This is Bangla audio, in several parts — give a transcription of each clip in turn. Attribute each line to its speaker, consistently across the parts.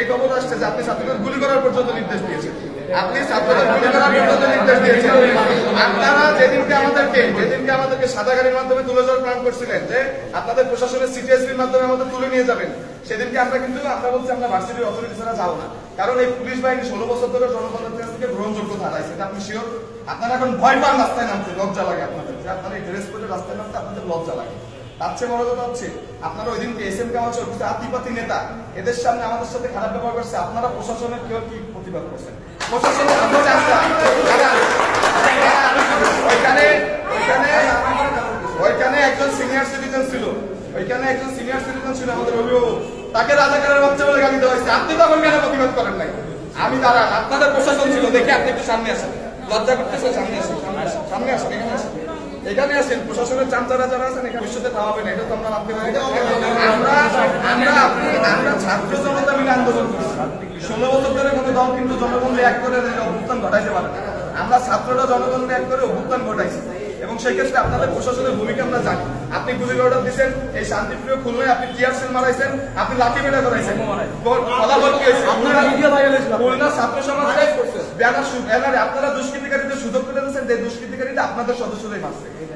Speaker 1: এই খবর আসছে যে আপনি ছাত্রদের গুলি করার পর্যন্ত নির্দেশ দিয়েছেন। আপনি ছাত্রদের গুলি করার পর্যন্ত নির্দেশ দিয়েছেন। আপনারা যেদিনকে আমাদেরকে যেদিনকে আমাদেরকে সাদা গাড়ির মাধ্যমে তুলে যাওয়ার প্ল্যান করছিলেন যে আপনাদের প্রশাসনের সিটিএসপির মাধ্যমে আমাদের তুলে নিয়ে যাবেন, সেদিনকে আমরা কিন্তু আমরা বলছি আমরা ভার্সিটির অথরিটি ছাড়া যাব না। কারণ এই পুলিশ বাহিনী ষোলো বছর ধরে জনগণের থেকে গ্রহণযোগ্যতা হারাইছে, এটা আপনি শিওর আপনারা এখন ভয় পান রাস্তায় নামতে, লজ্জা লাগে আপনাদের। আপনারা এই ড্রেস পরে রাস্তায় নামতে আপনাদের লজ্জা লাগে। তার চেয়ে বড় কথা হচ্ছে, আপনারা ওই এস এম নেতা, এদের সামনে আমাদের সাথে খারাপ ব্যবহার করছে, আপনারা প্রশাসনের কেউ কি প্রতিবাদ করছেন? ওইখানে একজন সিনিয়র সিটিজেন ছিল। ওইখানে একজন সিনিয়র সিটিজেন ছিল আমাদের অভিভাবক। তাকে রাজাকারের বাচ্চা বলে গালি দেওয়া হয়েছে। আপনি তখন কেন প্রতিবাদ করেন নাই? আমি দাঁড়ান, আপনাদের প্রশাসন ছিল, দেখি আপনি একটু সামনে আসেন। লজ্জা করতেছে সামনে আসেন সামনে আসেন সামনে আসেন, এখানে আসেন। এখানে আসেন প্রশাসনের চামচারা যারা আছেন ভবিষ্যতে খাওয়াবেন এটা তো আমরা পারি। না। আমরা আমরা আমরা ছাত্র জনতা মিলে আন্দোলন করছি। ষোলো বছর ধরে কোনো দল কিন্তু জনগণকে এক করে অভ্যুত্থান ঘটাইতে পারে না। আমরা ছাত্ররা জনগণকে এক করে অভ্যুত্থান ঘটাইছি। এবং সেই ক্ষেত্রে আপনাদের প্রশাসনের ভূমিকা আমরা জানি। আপনি গুলির অর্ডার দিচ্ছেন এই শান্তিপ্রিয় খুলনায় আপনি টিয়ার সেল মারাইছেন আপনি লাঠি মেটা করাইছেন। ফলাফল কি হয়েছে? আপনারা খুলনা ছাত্র সমাজে ব্যানার আপনারা দুষ্কৃতিকারীদের সুযোগ করে দিচ্ছেন যে দুষ্কৃতিকারীটা আপনাদের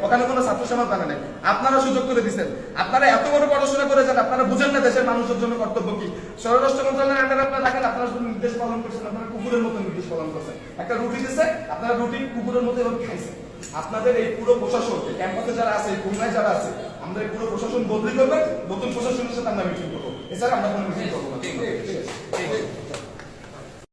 Speaker 1: ওখানে কোনো ছাত্র সমাজ বানা নেই। আপনারা সুযোগ করে দিচ্ছেন আপনারা এত বড় পড়াশোনা করেছেন, আপনারা বুঝেন না দেশের মানুষের জন্য কর্তব্য কি। স্বরাষ্ট্র মন্ত্রণালয়ের আন্ডারে আপনারা দেখেন আপনারা শুধু নির্দেশ পালন করছেন, আপনারা কুকুরের মতো নির্দেশ পালন করছেন। একটা রুটি দিচ্ছে আপনারা রুটি কুকুরের মতো এভাবে খাইছেন। আপনাদের এই পুরো প্রশাসন ক্যাম্পাসে যারা আছে, খুলনায় যারা আছে আমাদের পুরো প্রশাসন বদলি করবেন, নতুন প্রশাসনের সাথে আমরা মিটিং করব। এছাড়া আমরা কোনো মিটিং করব না।